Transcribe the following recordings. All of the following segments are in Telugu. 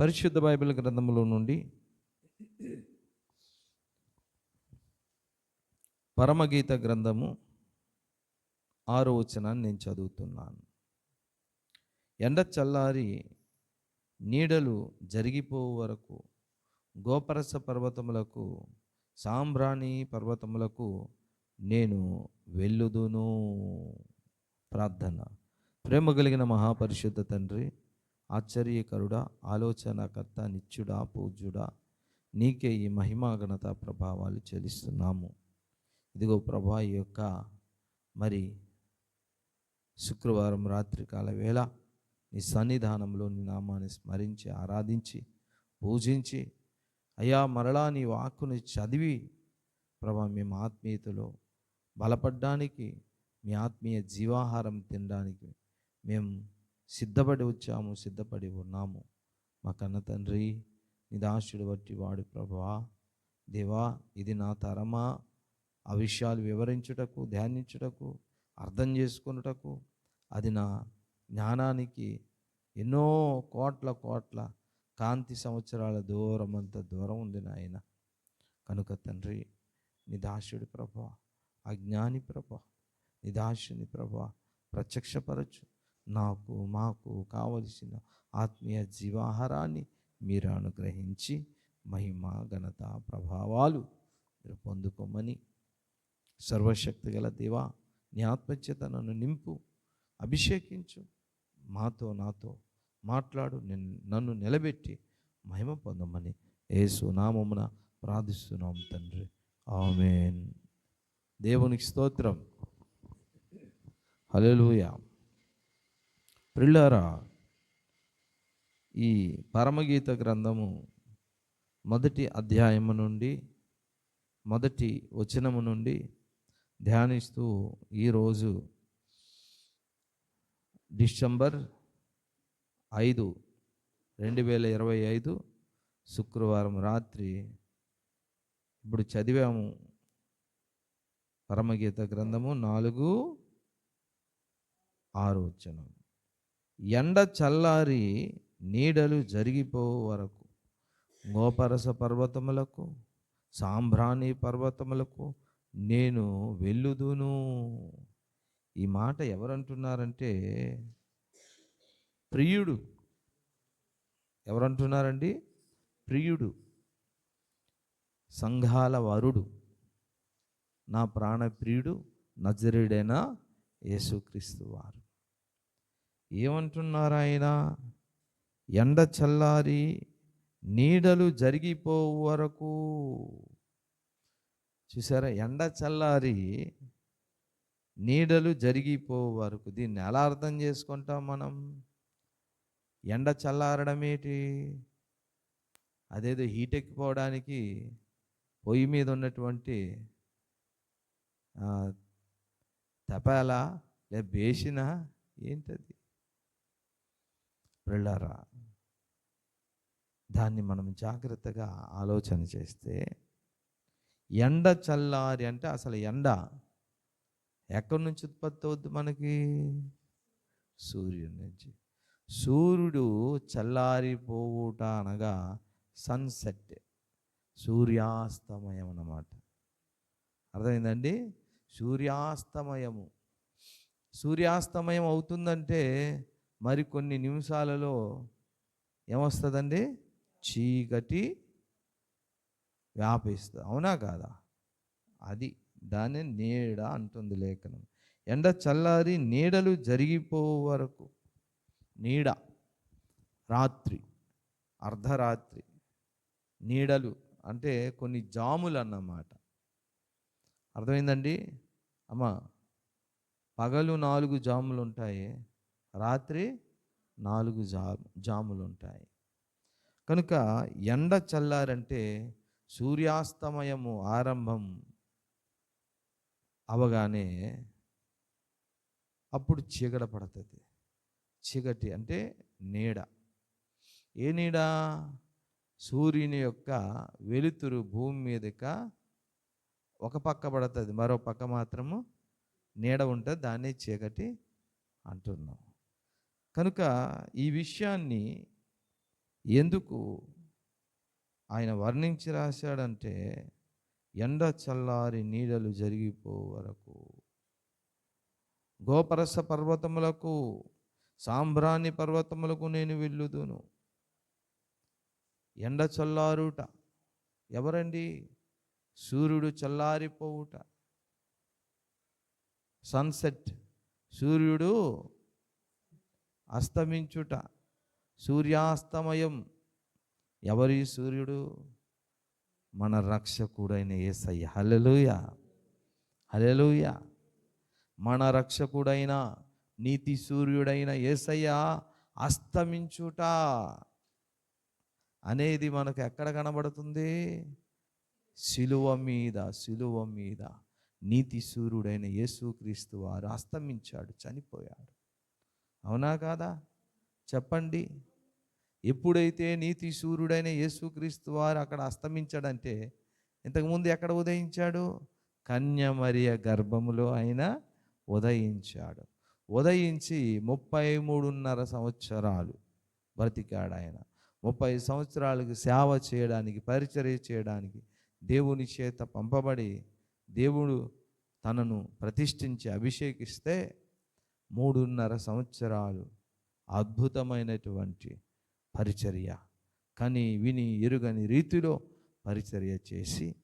పరిశుద్ధ బైబిల్ గ్రంథంలో నుండి పరమగీత గ్రంథము ఆరో వచనాన్ని నేను చదువుతున్నాను. ఎండ చల్లారి నీడలు జరిగిపోవు వరకు గోపరస పర్వతములకు సాంబ్రాణి పర్వతములకు నేను వెళ్ళుదును. ప్రార్థన. ప్రేమ కలిగిన మహాపరిశుద్ధ తండ్రి ఆశ్చర్యకరుడా ఆలోచనకర్త నిత్యుడా పూజ్యుడా నీకే ఈ మహిమా ఘనత ప్రభావాలు చెల్లిస్తున్నాము. ఇదిగో ప్రభా ఈ యొక్క మరి శుక్రవారం రాత్రికాల వేళ నీ సన్నిధానంలో నీ నామాన్ని స్మరించి ఆరాధించి పూజించి అయా మరలా నీ వాక్కుని చదివి ప్రభా మేము ఆత్మీయతలో బలపడ్డానికి మీ ఆత్మీయ జీవాహారం తినడానికి మేము సిద్ధపడి వచ్చాము సిద్ధపడి ఉన్నాము. మా కన్న తండ్రి నిదాశుడు బట్టి వాడు ప్రభా. దేవా ఇది నా తరమా. ఆ విషయాలు వివరించుటకు ధ్యానించుటకు అర్థం చేసుకొనుటకు అది నా జ్ఞానానికి ఎన్నో కోట్ల కోట్ల కాంతి సంవత్సరాల దూరం అంత దూరం ఉంది నాయన. కనుక తండ్రి నిదాశుడి ప్రభా అజ్ఞాని ప్రభా నిదాశుని ప్రభా ప్రత్యక్షపరచు. నాకు మాకు కావలసిన ఆత్మీయ జీవాహారాన్ని మీరు అనుగ్రహించి మహిమ ఘనత ప్రభావాలు మీరు పొందుకోమని సర్వశక్తి గల దేవా నీ ఆత్మచేత నన్ను నింపు అభిషేకించు మాతో నాతో మాట్లాడు నన్ను నిలబెట్టి మహిమ పొందమని యేసు నామమున ప్రార్థిస్తున్నాం తండ్రి. ఆమెన్. దేవునికి స్తోత్రం. హల్లెలూయా. ప్రిల్లారా ఈ పరమగీత గ్రంథము మొదటి అధ్యాయము నుండి మొదటి వచనము నుండి ధ్యానిస్తూ ఈరోజు డిసెంబర్ ఐదు రెండు వేల ఇరవై ఐదు శుక్రవారం రాత్రి ఇప్పుడు చదివాము పరమగీత గ్రంథము నాలుగు ఆరు వచనం. ఎండ చల్లారి నీడలు జరిగిపో వరకు. గోపరస పర్వతములకు సాంబ్రాణి పర్వతములకు నేను వెళ్ళుదును. ఈ మాట ఎవరంటున్నారంటే ప్రియుడు. ఎవరంటున్నారండి? ప్రియుడు. సంఘాల వరుడు. నా ప్రాణ ప్రియుడు నజరుడైన యేసుక్రీస్తు వారు. ఏమంటున్నారు ఆయన ఎండ చల్లారి నీడలు జరిగిపోవు వరకు. చూసారా ఎండ చల్లారి నీడలు జరిగిపోవు వరకు. దీన్ని ఎలా అర్థం చేసుకుంటాం మనం? ఎండ చల్లారడం ఏంటి? అదేదో హీట్ ఎక్కిపోవడానికి పొయ్యి మీద ఉన్నటువంటి తపాలా? లే బేసిన? ఏంటది? వెళ్ళారా దాన్ని మనం జాగ్రత్తగా ఆలోచన చేస్తే ఎండ చల్లారి అంటే అసలు ఎండ ఎక్కడి నుంచి ఉత్పత్తి అవుద్ది మనకి? సూర్యుడి నుంచి. సూర్యుడు చల్లారిపోవుట అనగా సన్సెట్ సూర్యాస్తమయం అన్నమాట. అర్థమైందండి? సూర్యాస్తమయము. సూర్యాస్తమయం అవుతుందంటే మరి కొన్ని నిమిషాలలో ఏమొస్తుందండి? చీకటి వ్యాపిస్తుంది. అవునా కాదా? అది దాన్ని నీడ అంటుంది లేఖనం. ఎండ చల్లారి నీడలు జరిగిపో వరకు నీడ రాత్రి అర్ధరాత్రి నీడలు అంటే కొన్ని జాములు అన్నమాట అర్థమైందండి? అమ్మ పగలు నాలుగు జాములు ఉంటాయి రాత్రి నాలుగు జా జాములు ఉంటాయి కనుక ఎండ చల్లారంటే సూర్యాస్తమయము ఆరంభం అవగానే అప్పుడు చీకట పడుతుంది. చీకటి అంటే నీడ. ఏ నీడ? సూర్యుని యొక్క వెలుతురు భూమి మీదక ఒక పక్క పడుతుంది. మరో పక్క మాత్రము నీడ ఉంటుంది. దాన్ని చీకటి అంటున్నాం. కనుక ఈ విషయాన్ని ఎందుకు ఆయన వర్ణించి రాశాడంటే ఎండ చల్లారి నీడలు జరిగిపో వరకు. గోపరస పర్వతములకు సాంబ్రాణి పర్వతములకు నేను వెళ్ళుదును. ఎండ చల్లారుట ఎవరండి? సూర్యుడు చల్లారిపోవుట. సన్సెట్ సూర్యుడు అస్తమించుట. సూర్యాస్తమయం. ఎవరి సూర్యుడు? మన రక్షకుడైన యేసయ్య హల్లెలూయ. హల్లెలూయ. మన రక్షకుడైన నీతి సూర్యుడైన యేసయ్య అస్తమించుట. అనేది మనకు ఎక్కడ కనబడుతుంది? శిలువ మీద శిలువ మీద. నీతి సూర్యుడైన యేసుక్రీస్తు వారు అస్తమించాడు చనిపోయాడు. అవునా కాదా? చెప్పండి. ఎప్పుడైతే నీతి సూర్యుడైన యేసుక్రీస్తు వారు అక్కడ అస్తమించాడంటే ఇంతకుముందు ఎక్కడ ఉదయించాడు? కన్యమరియ గర్భములో ఆయన ఉదయించాడు. ఉదయించి ముప్పై మూడున్నర సంవత్సరాలు బ్రతికాడు ఆయన. ముప్పై సంవత్సరాలకు సేవ చేయడానికి పరిచర్య చేయడానికి దేవుని చేత పంపబడి దేవుడు తనను ప్రతిష్ఠించి అభిషేకిస్తే మూడున్నర సంవత్సరాలు అద్భుతమైనటువంటి పరిచర్య. కానీ విని ఎరుగని రీతిలో పరిచర్య చేసి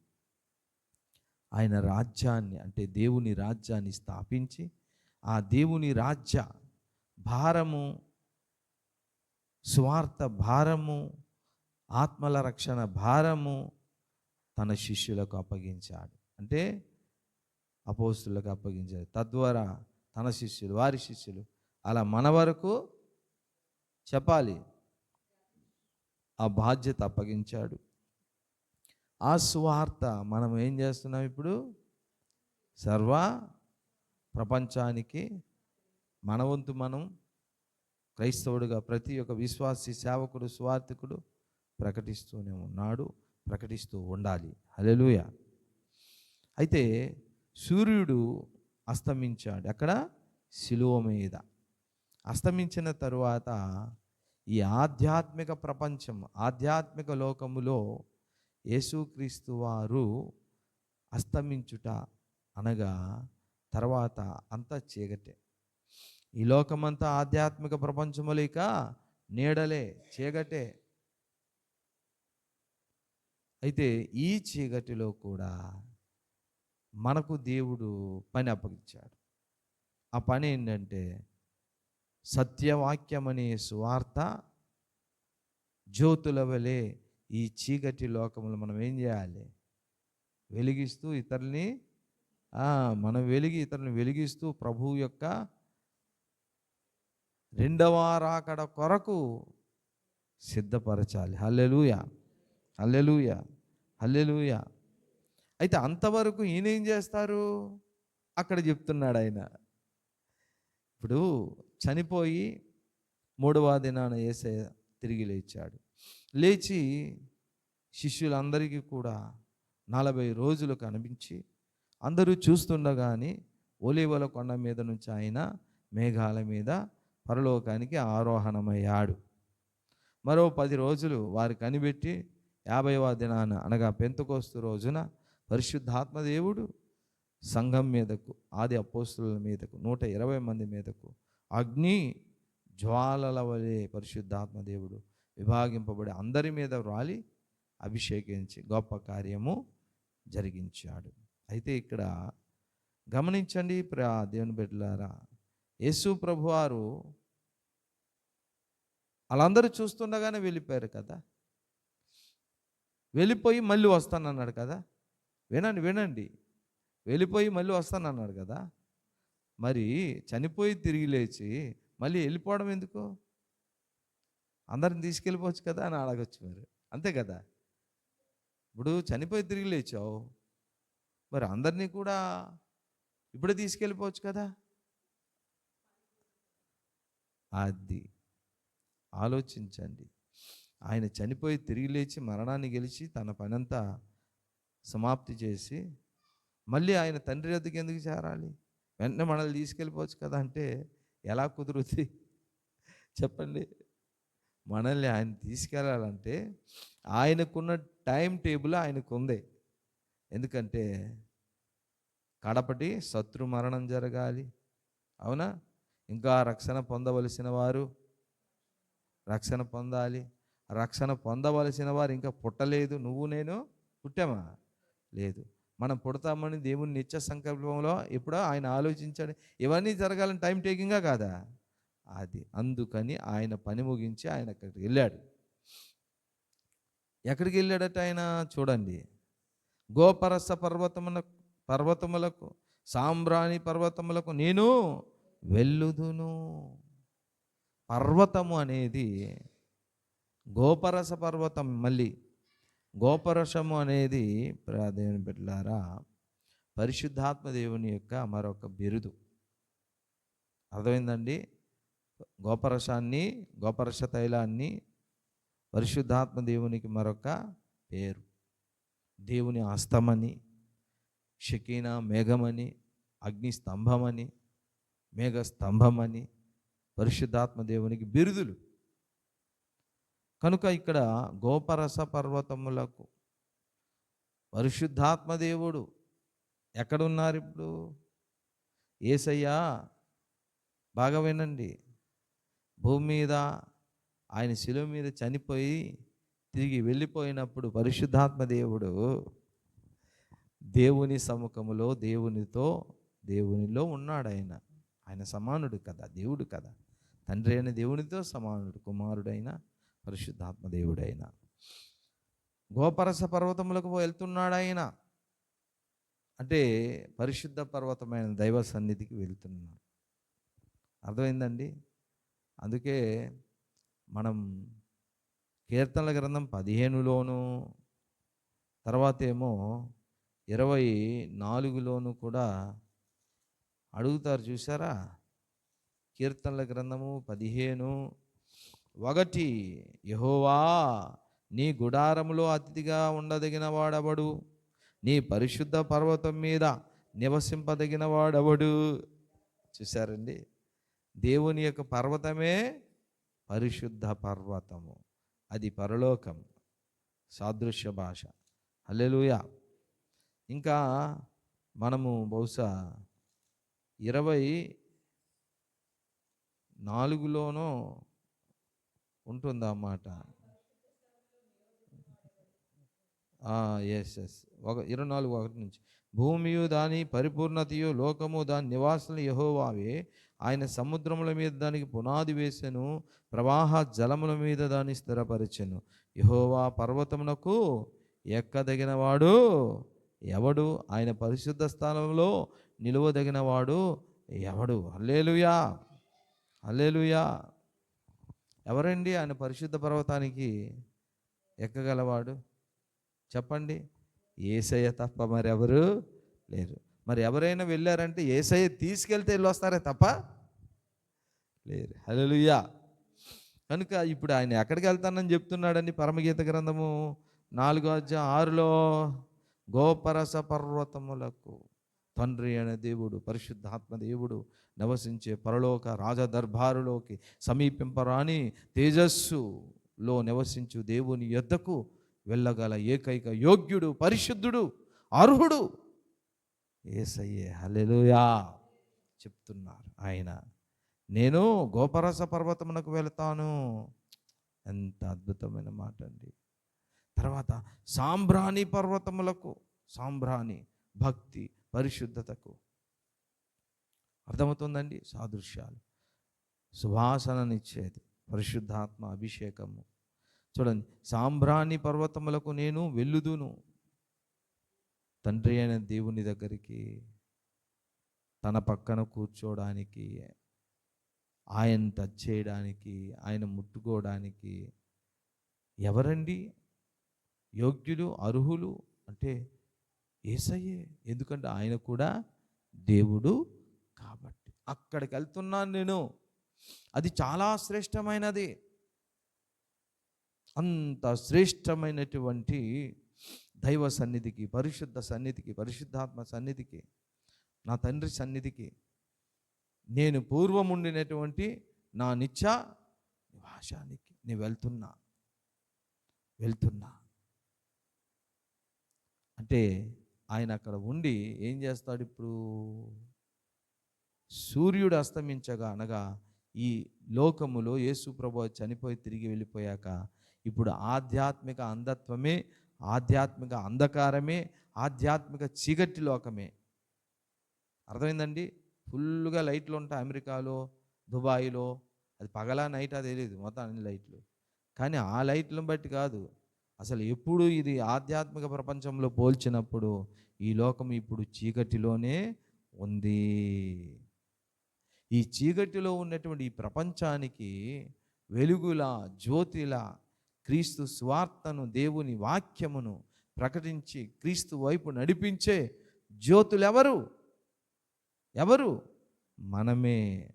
ఆయన రాజ్యాన్ని అంటే దేవుని రాజ్యాన్ని స్థాపించి ఆ దేవుని రాజ్య భారము స్వార్థ భారము ఆత్మల రక్షణ భారము తన శిష్యులకు అప్పగించాడు. అంటే అపోస్తులకు అప్పగించాడు. తద్వారా తన శిష్యులు వారి శిష్యులు. అలా మన వరకు చెప్పాలి. ఆ బాధ్యత అప్పగించాడు. ఆ సువార్త మనం ఏం చేస్తున్నాం ఇప్పుడు? సర్వ ప్రపంచానికి మన వంతు మనం క్రైస్తవుడిగా ప్రతి ఒక్క విశ్వాసి సేవకుడు స్వార్థికుడు ప్రకటిస్తూనే ఉన్నాడు ప్రకటిస్తూ ఉండాలి. హలెలుయ అయితే సూర్యుడు అస్తమించాడు. అక్కడ శిలువ మీద. అస్తమించిన తరువాత ఈ ఆధ్యాత్మిక ప్రపంచం ఆధ్యాత్మిక లోకములో యేసుక్రీస్తు వారు అస్తమించుట అనగా తర్వాత అంతా చీకటే. ఈ లోకమంతా ఆధ్యాత్మిక ప్రపంచములేక నీడలే చీకటే. అయితే ఈ చీకటిలో కూడా మనకు దేవుడు పని అప్పగించాడు. ఆ పని ఏంటంటే సత్యవాక్యం అనే సువార్త జ్యోతుల వలె ఈ చీకటి లోకములు మనం ఏం చేయాలి? వెలిగిస్తూ ఇతరుల్ని మనం వెలిగి ఇతరులను వెలిగిస్తూ ప్రభువు యొక్క రెండవ రాకడ కొరకు సిద్ధపరచాలి. హల్లెలూయ. హల్లెలూయ. హల్లెలూయ. అయితే అంతవరకు ఈయన ఏం చేస్తారు? అక్కడ చెప్తున్నాడు ఆయన. ఇప్పుడు చనిపోయి మూడవ దినాన ఏసే తిరిగి లేచాడు. లేచి శిష్యులందరికీ కూడా నలభై రోజులు కనిపించి అందరూ చూస్తుండగాని ఒలివల కొండ మీద నుంచి ఆయన మేఘాల మీద పరలోకానికి ఆరోహణమయ్యాడు. మరో పది రోజులు వారు కనిపెట్టి యాభైవ దినాన అనగా పెంతకోస్తు రోజున పరిశుద్ధాత్మ దేవుడు సంఘం మీదకు ఆది అపోస్తుల మీదకు నూట ఇరవై మంది మీదకు అగ్ని జ్వాలల వలె పరిశుద్ధాత్మ దేవుడు విభాగింపబడి అందరి మీద రాలి అభిషేకించి గొప్ప కార్యము జరిగించాడు. అయితే ఇక్కడ గమనించండి ప్రా దేవుని బిడ్డలారా యేసు ప్రభువారు వాళ్ళందరూ చూస్తుండగానే వెళ్ళిపోయారు కదా? వెళ్ళిపోయి మళ్ళీ వస్తానన్నాడు కదా? వినండి వినండి. వెళ్ళిపోయి మళ్ళీ వస్తానన్నాడు కదా. మరి చనిపోయి తిరిగి లేచి మళ్ళీ వెళ్ళిపోవడం ఎందుకు? అందరిని తీసుకెళ్ళిపోవచ్చు కదా అని అడగచ్చు మరి. అంతే కదా. ఇప్పుడు చనిపోయి తిరిగి లేచావు. మరి అందరినీ కూడా ఇప్పుడే తీసుకెళ్ళిపోవచ్చు కదా. అది ఆలోచించండి. ఆయన చనిపోయి తిరిగి లేచి మరణాన్ని గెలిచి తన పనంతా సమాప్తి చేసి మళ్ళీ ఆయన తండ్రి వద్దకు ఎందుకు చేరాలి? వెంటనే మనల్ని తీసుకెళ్ళిపోవచ్చు కదా అంటే ఎలా కుదురుతుంది చెప్పండి. మనల్ని ఆయన తీసుకెళ్ళాలంటే ఆయనకున్న టైం టేబుల్ ఆయనకు ఉంది ఎందుకంటే కడపటి శత్రు మరణం జరగాలి. అవునా? ఇంకా రక్షణ పొందవలసిన వారు రక్షణ పొందాలి. రక్షణ పొందవలసిన వారు ఇంకా పుట్టలేదు. నువ్వు నేను పుట్టామా? లేదు. మనం పుడతామని దేవుని నిత్య సంకల్పంలో ఎప్పుడో ఆయన ఆలోచించాడు. ఇవన్నీ జరగాలని టైం టేకింగా కాదా? అది. అందుకని ఆయన పని ముగించి ఆయన అక్కడికి వెళ్ళాడు. ఎక్కడికి వెళ్ళాడట ఆయన? చూడండి. గోపరస పర్వతముల పర్వతములకు సాంబ్రాణి పర్వతములకు నేను వెళ్ళుదును. పర్వతము అనేది గోపరస పర్వతం మళ్ళీ గోపరసము అనేది దేవుని బిడ్డలారా పరిశుద్ధాత్మ దేవుని యొక్క మరొక బిరుదు. అర్థమైందండి? గోపరసాన్ని గోపరస తైలాన్ని పరిశుద్ధాత్మ దేవునికి మరొక పేరు. దేవుని హస్తమని షకీనా మేఘమని అగ్ని స్తంభమని మేఘ స్తంభమని పరిశుద్ధాత్మ దేవునికి బిరుదులు. కనుక ఇక్కడ గోపరస పర్వతములకు పరిశుద్ధాత్మ దేవుడు ఎక్కడున్నారు ఇప్పుడు? ఏసయ్యా బాగా వినండి. భూమి మీద ఆయన శిలువ మీద చనిపోయి తిరిగి వెళ్ళిపోయినప్పుడు పరిశుద్ధాత్మ దేవుడు దేవుని సముఖములో దేవునితో దేవునిలో ఉన్నాడు ఆయన. ఆయన సమానుడు కదా దేవుడు కదా. తండ్రి అయిన దేవునితో సమానుడు కుమారుడైన పరిశుద్ధాత్మదేవుడైన గోపరస పర్వతములకు వెళ్తున్నాడు ఆయన అంటే పరిశుద్ధ పర్వతమైన దైవ సన్నిధికి వెళ్తున్నాడు. అర్థమైందండి? అందుకే మనం కీర్తనల గ్రంథం పదిహేనులోను తర్వాత ఏమో ఇరవై నాలుగులోను కూడా అడుగుతారు చూసారా కీర్తనల గ్రంథము పదిహేను ఒకటి యహోవా నీ గుడారములో అతిథిగా ఉండదగిన వాడవడు? నీ పరిశుద్ధ పర్వతం మీద నివసింపదగిన వాడవడు? చూశారండి? దేవుని యొక్క పర్వతమే పరిశుద్ధ పర్వతము. అది పరలోకం. సాదృశ్య భాష. హల్లెలూయా. ఇంకా మనము బహుశా ఇరవై నాలుగులోనో ఉంటుందా మాట ఎస్ ఎస్ ఒక ఇరవై నాలుగు ఒకటి నుంచి. భూమియు దాని పరిపూర్ణతయు లోకము దాని నివాసులు యహోవావే. ఆయన సముద్రముల మీద దానికి పునాది వేసెను ప్రవాహ జలముల మీద దాన్ని స్థిరపరిచెను. యహోవా పర్వతమునకు ఎక్కదగినవాడు ఎవడు? ఆయన పరిశుద్ధ స్థానంలో నిలువదగినవాడు ఎవడు? అల్లేలుయా అల్లేలుయా ఎవరండి ఆయన పరిశుద్ధ పర్వతానికి ఎక్కగలవాడు? చెప్పండి. ఏసయ్య తప్ప మరెవరు లేరు. మరి ఎవరైనా వెళ్ళారంటే ఏసయ్య తీసుకెళ్తే వెళ్ళొస్తారే తప్ప లేరు. హలోయా కనుక ఇప్పుడు ఆయన ఎక్కడికి వెళ్తానని చెప్తున్నాడని పరమగీత గ్రంథము నాలుగో అధ్యాయం ఆరులో గోపరస పర్వతములకు. తండ్రి అనే దేవుడు పరిశుద్ధాత్మ దేవుడు నివసించే పరలోక రాజదర్బారులోకి సమీపింపరాని తేజస్సులో నివసించు దేవుని యొద్దకు వెళ్ళగల ఏకైక యోగ్యుడు పరిశుద్ధుడు అర్హుడు ఏసయ్యే. హలెలుయా చెప్తున్నారు ఆయన. నేను గోపరస పర్వతమునకు వెళతాను. ఎంత అద్భుతమైన మాట అండి. తర్వాత సాంబ్రాణి పర్వతములకు సాంబ్రాణి భక్తి పరిశుద్ధతకు. అర్థమవుతుందండి? సాదృశ్యాలు. సువాసననిచ్చేది. పరిశుద్ధాత్మ అభిషేకము. చూడండి సాంబ్రాణి పర్వతములకు నేను వెళ్ళుదును. తండ్రి అయిన దేవుని దగ్గరికి తన పక్కన కూర్చోడానికి ఆయన టచ్ చేయడానికి ఆయన ముట్టుకోవడానికి ఎవరండి? యోగ్యులు అర్హులు? అంటే ఏసయ్యే. ఎందుకంటే ఆయన కూడా దేవుడు కాబట్టి. అక్కడికి వెళ్తున్నాను నేను. అది చాలా శ్రేష్టమైనది. అంత శ్రేష్టమైనటువంటి దైవ సన్నిధికి పరిశుద్ధ సన్నిధికి పరిశుద్ధాత్మ సన్నిధికి నా తండ్రి సన్నిధికి నేను పూర్వముండినటువంటి నా నిత్య నివాసానికి నేను వెళ్తున్నా. వెళ్తున్నా. అంటే ఆయన అక్కడ ఉండి ఏం చేస్తాడు ఇప్పుడు? సూర్యుడు అస్తమించగా అనగా ఈ లోకములో యేసు ప్రభు చనిపోయి తిరిగి వెళ్ళిపోయాక ఇప్పుడు ఆధ్యాత్మిక అంధత్వమే ఆధ్యాత్మిక అంధకారమే ఆధ్యాత్మిక చీకటి లోకమే. అర్థమైందండి? ఫుల్గా లైట్లు ఉంటాయి అమెరికాలో దుబాయ్లో. అది పగలా నైట్ అది తెలియదు మొత్తం అన్ని లైట్లు. కానీ ఆ లైట్లను బట్టి కాదు. అసలు ఎప్పుడు ఇది ఆధ్యాత్మిక ప్రపంచంలో పోల్చినప్పుడు ఈ లోకం ఇప్పుడు చీకటిలోనే ఉంది. ఈ చీకటిలో ఉన్నటువంటి ఈ ప్రపంచానికి వెలుగులా జ్యోతిలా క్రీస్తు స్వార్థను దేవుని వాక్యమును ప్రకటించి క్రీస్తు వైపు నడిపించే జ్యోతులు ఎవరు ఎవరు? మనమే.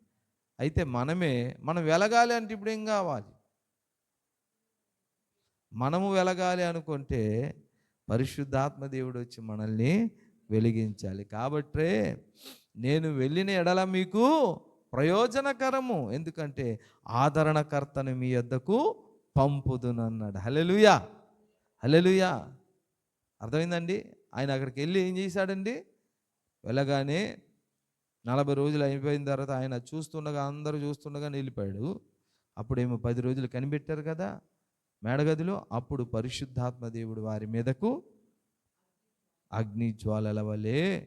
అయితే మనమే మనం వెలగాలి అంటే ఇప్పుడు ఏం కావాలి? మనము వెలగాలి అనుకుంటే పరిశుద్ధాత్మ దేవుడు వచ్చి మనల్ని వెలిగించాలి. కాబట్టే నేను వెళ్ళిన ఎడల మీకు ప్రయోజనకరము. ఎందుకంటే ఆదరణకర్తను మీ యొద్దకు పంపుదునన్నాడు. హలెలుయా హలెలుయా అర్థమైందండి? ఆయన అక్కడికి వెళ్ళి ఏం చేశాడండి? వెళ్ళగానే నలభై రోజులు అయిపోయిన తర్వాత ఆయన చూస్తుండగా అందరూ చూస్తుండగా వెళ్ళిపోయాడు అప్పుడేమో పది రోజులు కనిపెట్టారు కదా? మేడగదిలో అప్పుడు పరిశుద్ధాత్మ దేవుడు వారి మీదకు అగ్ని జ్వాలల వలె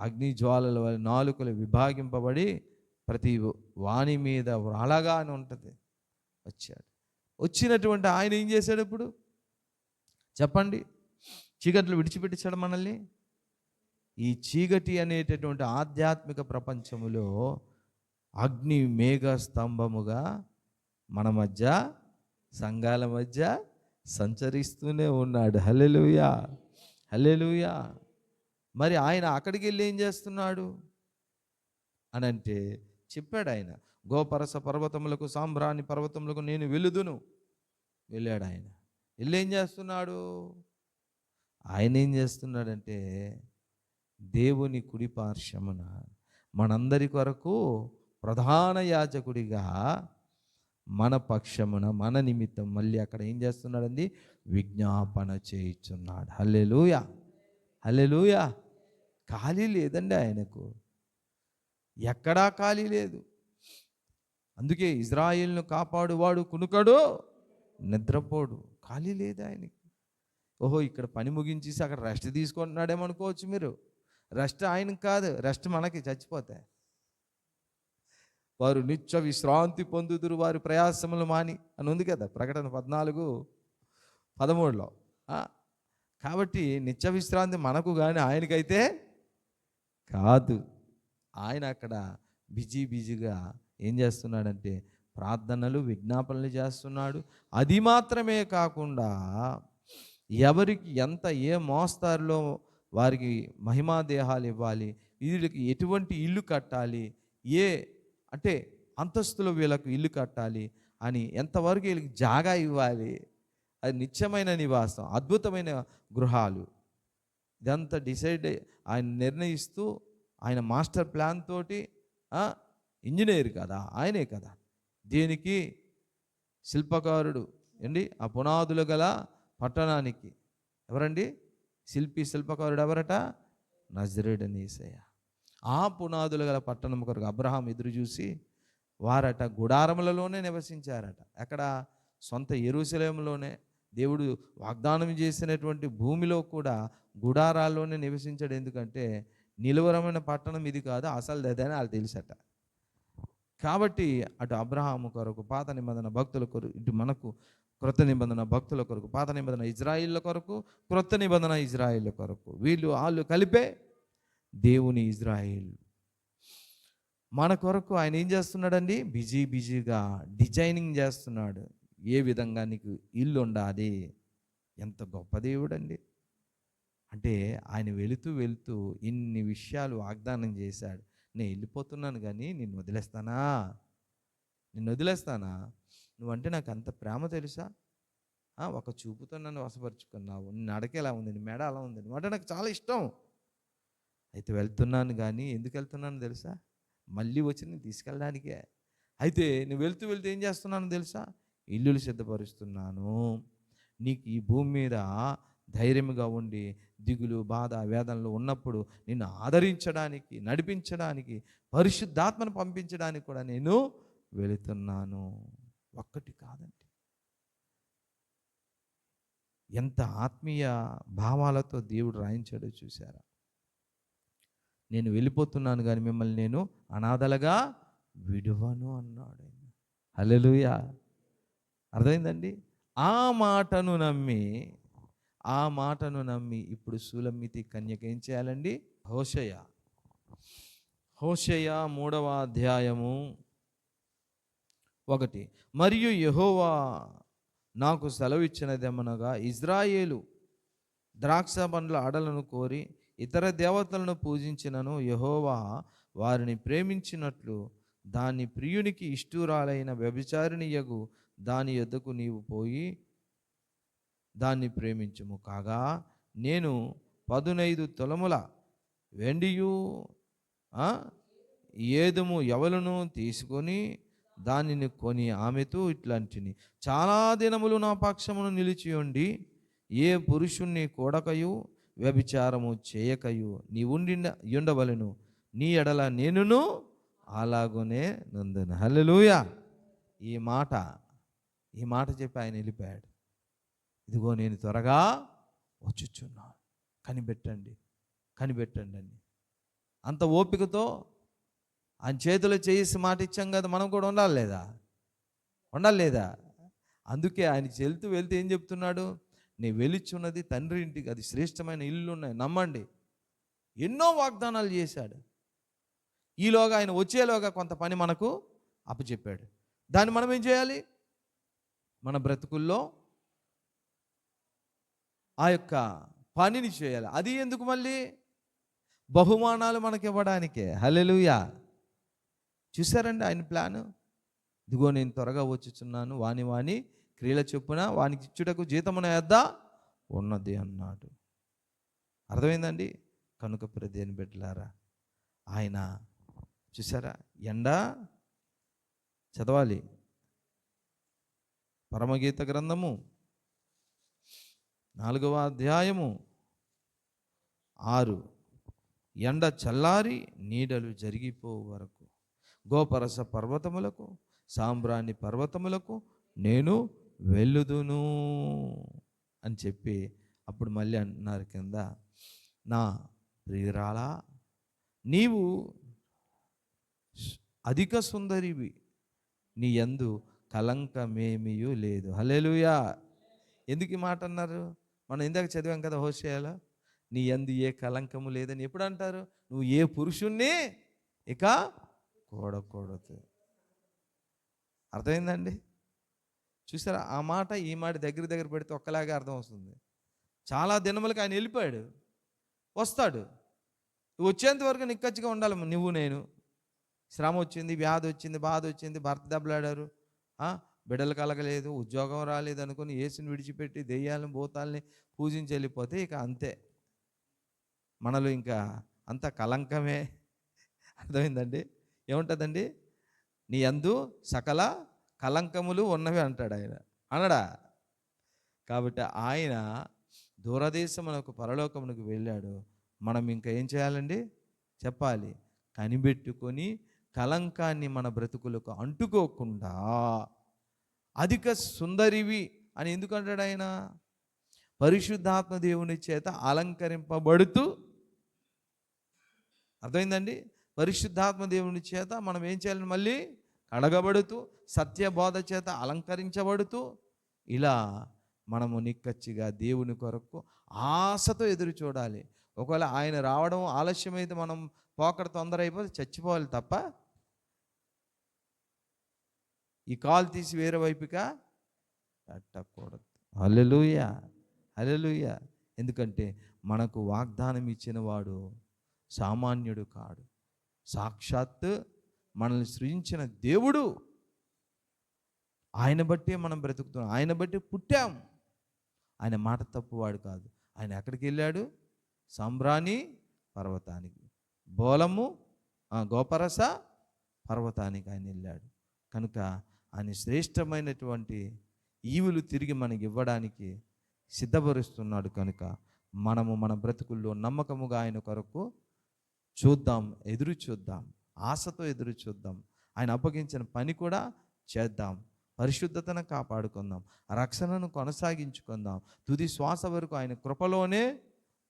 అగ్ని జ్వాలల వలె నాలుకలు విభాగింపబడి ప్రతి వాణి మీద అలాగా అని ఉంటుంది. వచ్చాడు. వచ్చినటువంటి ఆయన ఏం చేశాడు ఇప్పుడు? చెప్పండి. చీకట్లు విడిచిపెట్టించాడు మనల్ని. ఈ చీకటి అనేటటువంటి ఆధ్యాత్మిక ప్రపంచములో అగ్ని మేఘ స్తంభముగా మన మధ్య సంఘాల మధ్య సంచరిస్తూనే ఉన్నాడు. హల్లెలూయా హల్లెలూయా. మరి ఆయన అక్కడికి వెళ్ళి ఏం చేస్తున్నాడు? అని అంటే చెప్పాడు ఆయన గోపరస పర్వతములకు సాంబ్రాణి పర్వతములకు నేను వెలుదును. వెళ్ళాడు ఆయన. వెళ్ళి ఏం చేస్తున్నాడు? ఆయన ఏం చేస్తున్నాడంటే దేవుని కుడి పార్శ్వమున మనందరి కొరకు ప్రధాన యాజకుడిగా మన పక్షమున మన నిమిత్తం మళ్ళీ అక్కడ ఏం చేస్తున్నాడండి? విజ్ఞాపన చేయిచున్నాడు. హల్లెలూయా! హల్లెలూయా! ఖాళీ లేదండి ఆయనకు. ఎక్కడా ఖాళీ లేదు. అందుకే ఇజ్రాయిల్ను కాపాడువాడు కునుకడు నిద్రపోడు. ఖాళీ లేదు ఆయనకి. ఓహో ఇక్కడ పని ముగించేసి అక్కడ రెస్ట్ తీసుకుంటున్నాడేమనుకోవచ్చు మీరు? రెస్ట్ ఆయనకు కాదు రెస్ట్ మనకి చచ్చిపోతాయి. వారు నిత్య విశ్రాంతి పొందుదురు వారి ప్రయాసములు మాని అని ఉంది కదా ప్రకటన పద్నాలుగు పదమూడులో. కాబట్టి నిత్య విశ్రాంతి మనకు కానీ ఆయనకైతే కాదు. ఆయన అక్కడ బిజీ బిజీగా ఏం చేస్తున్నాడంటే ప్రార్థనలు విజ్ఞాపనలు చేస్తున్నాడు. అది మాత్రమే కాకుండా ఎవరికి ఎంత ఏ మోస్తారులో వారికి మహిమా దేహాలు ఇవ్వాలి వీళ్ళకి ఎటువంటి ఇల్లు కట్టాలి ఏ అంటే అంతస్తులో వీళ్ళకు ఇల్లు కట్టాలి అని ఎంతవరకు వీళ్ళకి జాగా ఇవ్వాలి? అది నిత్యమైన నివాసం అద్భుతమైన గృహాలు. ఇదంతా డిసైడ్ ఆయన నిర్ణయిస్తూ ఆయన మాస్టర్ ప్లాన్ తోటి ఇంజనీర్ కదా ఆయనే కదా. దీనికి శిల్పకారుడు ఏండి ఆ పునాదులు గల పట్టణానికి. ఎవరండి? శిల్పి శిల్పకారుడు ఎవరట? నజరేడనీసయ్య ఆ పునాదులు గల పట్టణం కొరకు అబ్రహాం ఎదురు చూసి వారట గుడారములలోనే నివసించారట. ఎక్కడ సొంత ఎరుసలేంలోనే దేవుడు వాగ్దానం చేసినటువంటి భూమిలో కూడా గుడారాల్లోనే నివసించాడు. ఎందుకంటే నిలువరమైన పట్టణం ఇది కాదు అసలు అని వాళ్ళు తెలుసట. కాబట్టి అటు అబ్రహాము కొరకు పాత నిబంధన భక్తుల కొరకు ఇటు మనకు క్రొత్త నిబంధన భక్తుల కొరకు పాత నిబంధన ఇజ్రాయిల్ కొరకు క్రొత్త నిబంధన ఇజ్రాయిల్ కొరకు వీళ్ళు వాళ్ళు కలిపే దేవుని ఇజ్రాయిల్. మన కొరకు ఆయన ఏం చేస్తున్నాడండి? బిజీ బిజీగా డిజైనింగ్ చేస్తున్నాడు. ఏ విధంగా నీకు ఇల్లు ఉండాలి? ఎంత గొప్ప దేవుడండి. అంటే ఆయన వెళుతూ వెళుతూ ఇన్ని విషయాలు వాగ్దానం చేశాడు. నేను వెళ్ళిపోతున్నాను కానీ నిన్ను వదిలేస్తానా? నిన్ను వదిలేస్తానా? నువ్వంటే నాకు అంత ప్రేమ తెలుసా? ఒక చూపుతో నన్ను వసపరుచుకున్నావు నీ నడక ఎలా ఉంది మెడ అలా ఉంది అంటే నాకు చాలా ఇష్టం. అయితే వెళ్తున్నాను కానీ ఎందుకు వెళ్తున్నాను తెలుసా? మళ్ళీ వచ్చి నేను తీసుకెళ్ళడానికే. అయితే నువ్వు వెళ్తూ వెళ్తూ ఏం చేస్తున్నాను తెలుసా? ఇల్లులు సిద్ధపరుస్తున్నాను. నీకు ఈ భూమి మీద ధైర్యంగా ఉండి దిగులు బాధ వేదనలు ఉన్నప్పుడు నిన్ను ఆదరించడానికి నడిపించడానికి పరిశుద్ధాత్మను పంపించడానికి కూడా నేను వెళుతున్నాను. ఒక్కటి కాదండి. ఎంత ఆత్మీయ భావాలతో దేవుడు రాయించాడో చూసారా నేను వెళ్ళిపోతున్నాను కానీ మిమ్మల్ని నేను అనాథలుగా విడువను అన్నాడు హలెలుయా అర్థమైందండి? ఆ మాటను నమ్మి ఆ మాటను నమ్మి ఇప్పుడు సులమితి కన్యక ఏం చేయాలండి? హోషయ. హోషయ మూడవ అధ్యాయము ఒకటి. మరియు యహోవా నాకు సెలవిచ్చినదేమనగా ఇజ్రాయేలు ద్రాక్ష పండ్ల అడలను కోరి ఇతర దేవతలను పూజించినను యెహోవా వారిని ప్రేమించినట్లు దాని ప్రియునికి ఇష్టూరాలైన వ్యభిచారిణియగు దాని యొద్దకు నీవు పోయి దాన్ని ప్రేమించుము. కాగా నేను పదునైదు తొలముల వెండియు ఏదుము ఎవలను తీసుకొని దానిని కొని ఆమెతో ఇట్లాంటిని. చాలా దినములు నా పక్షమును నిలిచి ఉండి ఏ పురుషుణ్ణి కూడకయు వ్యభిచారము చేయకయు. నీ ఉండి ఉండవలను నీ ఎడల నేనును అలాగునే నందును. హల్లెలూయా. ఈ మాట ఈ మాట చెప్పి ఆయన వెళ్ళిపోయాడు. ఇదిగో నేను త్వరగా వచ్చుచున్నాను. కనిపెట్టండి కనిపెట్టండి అని. అంత ఓపికతో ఆయన చేతిలో చేసి మాట ఇచ్చాం కదా మనం కూడా ఉండాలి లేదా? ఉండాలి లేదా? అందుకే ఆయన వెళ్తూ వెళ్తే ఏం చెప్తున్నాడు? నీ వెలుచున్నది తండ్రి ఇంటికి అది శ్రేష్టమైన ఇల్లు ఉన్నాయి. నమ్మండి. ఎన్నో వాగ్దానాలు చేశాడు. ఈలోగా ఆయన వచ్చేలోగా కొంత పని మనకు అప్పచెప్పాడు. దాన్ని మనం ఏం చేయాలి? మన బ్రతుకుల్లో ఆ యొక్క పనిని చేయాలి. అది ఎందుకు మళ్ళీ? బహుమానాలు మనకి ఇవ్వడానికే హలెలుయా చూసారండి ఆయన ప్లాను? ఇదిగో నేను త్వరగా వచ్చుచున్నాను వాని వాని క్రియల చొప్పున వానికి ఇచ్చుటకు జీతమున యొద్ద ఉన్నది అన్నాడు. అర్థమైందండి? కనుక ప్రదేని బిడ్డలారా ఆయన చూసారా ఎండ చదవాలి. పరమగీత గ్రంథము నాలుగవ అధ్యాయము ఆరు. ఎండ చల్లారి నీడలు జరిగిపో వరకు గోపరస పర్వతములకు సాంబ్రాణి పర్వతములకు నేను వెళ్ళుదును అని చెప్పి అప్పుడు మళ్ళీ అంటున్నారు కింద నా ప్రియురాలా నీవు అధిక సుందరివి. నీ యందు కలంకమేమియూ లేదు. హల్లెలూయా. ఎందుకు ఈ మాట అన్నారు? మనం ఇందాక చదివాం కదా హోషేయాలో. నీ ఎందు ఏ కలంకము లేదని ఎప్పుడు అంటారు? నువ్వు ఏ పురుషుణ్ణి ఇక కూడకూడదు. అర్థమైందండి? చూసారా? ఆ మాట ఈ మాట దగ్గర దగ్గర పెడితే ఒక్కలాగే అర్థం వస్తుంది చాలా దినములకు ఆయన వెళ్ళిపోయాడు. వస్తాడు. వచ్చేంత వరకు నిక్కచ్చిగా ఉండాలి నువ్వు నేను. శ్రమ వచ్చింది వ్యాధి వచ్చింది బాధ వచ్చింది భర్త దెబ్బలాడారు. బిడ్డలు కలగలేదు ఉద్యోగం రాలేదు అనుకుని ఏసుని విడిచిపెట్టి దెయ్యాలను భూతాలని పూజించి వెళ్ళిపోతే ఇక అంతే. మనలో ఇంకా అంత కలంకమే అర్థమైందండి? ఏముంటుందండి? నీ అందు సకల కలంకములు ఉన్నవి అంటాడు ఆయన. అనడా? కాబట్టి ఆయన దూరదేశమునకు పరలోకమునకు వెళ్ళాడు. మనం ఇంకా ఏం చేయాలండి? చెప్పాలి. కనిపెట్టుకొని కలంకాన్ని మన బ్రతుకులకు అంటుకోకుండా అధిక సుందరివి అని ఎందుకు అంటాడు ఆయన? పరిశుద్ధాత్మ దేవుని చేత అలంకరింపబడుతూ అర్థమైందండి? పరిశుద్ధాత్మ దేవుని చేత మనం ఏం చేయాలి మళ్ళీ? అడగబడుతూ సత్యబోధ చేత అలంకరించబడుతూ ఇలా మనము నిక్కచ్చిగా దేవుని కొరకు ఆశతో ఎదురు చూడాలి. ఒకవేళ ఆయన రావడం ఆలస్యమైతే మనం పోకడ తొందర అయిపోతే చచ్చిపోవాలి తప్ప ఈ కాలు తీసి వేరే వైపుగా పెట్టకూడదు. అల్లెలుయ అల్లెలుయ ఎందుకంటే మనకు వాగ్దానం ఇచ్చిన వాడు సామాన్యుడు కాడు. సాక్షాత్ మనల్ని సృజించిన దేవుడు. ఆయన బట్టే మనం బ్రతుకుతున్నాం. ఆయన బట్టే పుట్టాం. ఆయన మాట తప్పువాడు కాదు. ఆయన ఎక్కడికి వెళ్ళాడు? సంబ్రాణి పర్వతానికి. బోలము గోపరస పర్వతానికి ఆయన వెళ్ళాడు. కనుక ఆయన శ్రేష్టమైనటువంటి ఈవులు తిరిగి మనకి ఇవ్వడానికి సిద్ధపరుస్తున్నాడు కనుక మనము మన బ్రతుకుల్లో నమ్మకముగా ఆయన కొరకు చూద్దాం ఎదురు చూద్దాం. ఆశతో ఎదురు చూద్దాం. ఆయన అప్పగించిన పని కూడా చేద్దాం. పరిశుద్ధతను కాపాడుకుందాం. రక్షణను కొనసాగించుకుందాం. తుది శ్వాస వరకు ఆయన కృపలోనే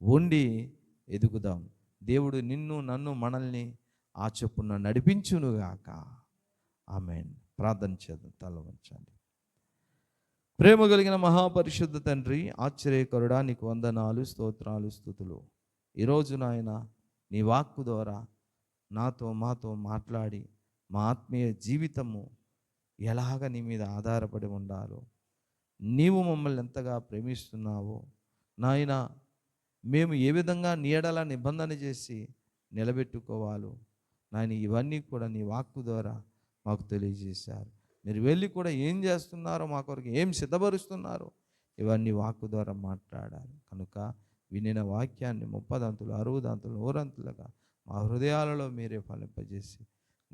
ఉండి ఎదుగుదాం. దేవుడు నిన్ను నన్ను మనల్ని ఆ చొప్పున నడిపించునుగాక. ఆమెన్. ప్రార్థన చేద్దాం తల వంచండి. ప్రేమ కలిగిన మహాపరిశుద్ధ తండ్రి ఆశ్చర్యకరుడా నీకు వందనాలు స్తోత్రాలు స్థుతులు. ఈరోజు నాయన నీ వాక్కు ద్వారా నాతో మాతో మాట్లాడి మా ఆత్మీయ జీవితము ఎలాగ నీ మీద ఆధారపడి ఉండాలో నీవు మమ్మల్ని ఎంతగా ప్రేమిస్తున్నావో నాయన మేము ఏ విధంగా నీడల నిబంధన చేసి నిలబెట్టుకోవాలో నాయన ఇవన్నీ కూడా నీ వాక్కు ద్వారా మాకు తెలియజేశారు. మీరు వెళ్ళి కూడా ఏం చేస్తున్నారో మా కొరకు ఏం సిద్ధపరుస్తున్నారో ఇవన్నీ వాక్కు ద్వారా మాట్లాడాలి. కనుక వినిన వాక్యాన్ని ముప్పదంతులు అరువుదంతులు నూరంతులుగా మా హృదయాలలో మీరే ఫలింపజేసి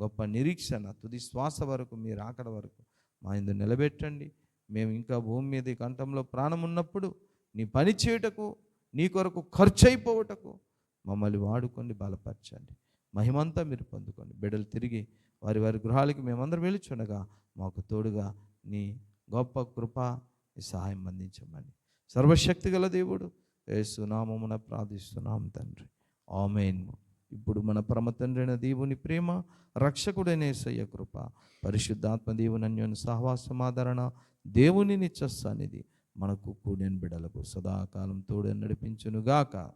గొప్ప నిరీక్షణ తుది శ్వాస వరకు మీరు ఆకడ వరకు మా ఇందు నిలబెట్టండి. మేము ఇంకా భూమి మీద కంఠంలో ప్రాణం ఉన్నప్పుడు నీ పని చేయుటకు నీ కొరకు ఖర్చు అయిపోవటకు మమ్మల్ని వాడుకొని బలపరచండి. మహిమంతా మీరు పొందుకోండి. బిడ్డలు తిరిగి వారి వారి గృహాలకి మేమందరం వెళ్ళిచుండగా మాకు తోడుగా నీ గొప్ప కృప సహాయం అందించమని. సర్వశక్తి గల దేవుడు ఏసునామమున ప్రార్థిస్తున్నాం తండ్రి. ఆమెన్. ఇప్పుడు మన పరమ దేవుని ప్రేమ రక్షకుడైన యేసయ్య కృప పరిశుద్ధాత్మ దేవుని అన్యోన్య సహవాసమాదరణ దేవుని నిత్య మనకు కూడిన బిడలకు సదాకాలం తోడని నడిపించునుగాక.